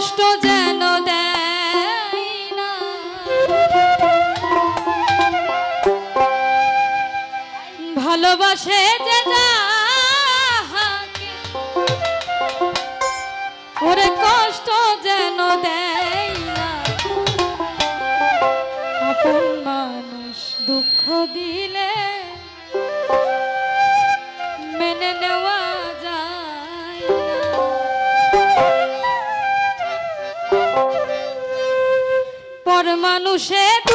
কষ্ট যেন দেয় না। ভালোবাসে যে ওরে কষ্ট যেন দেয় মানুষ দুঃখ দিলে মেনে নেওয়া মানুষের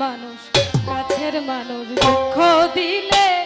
মানুষ কাছের মানুষ দুঃখ দিলে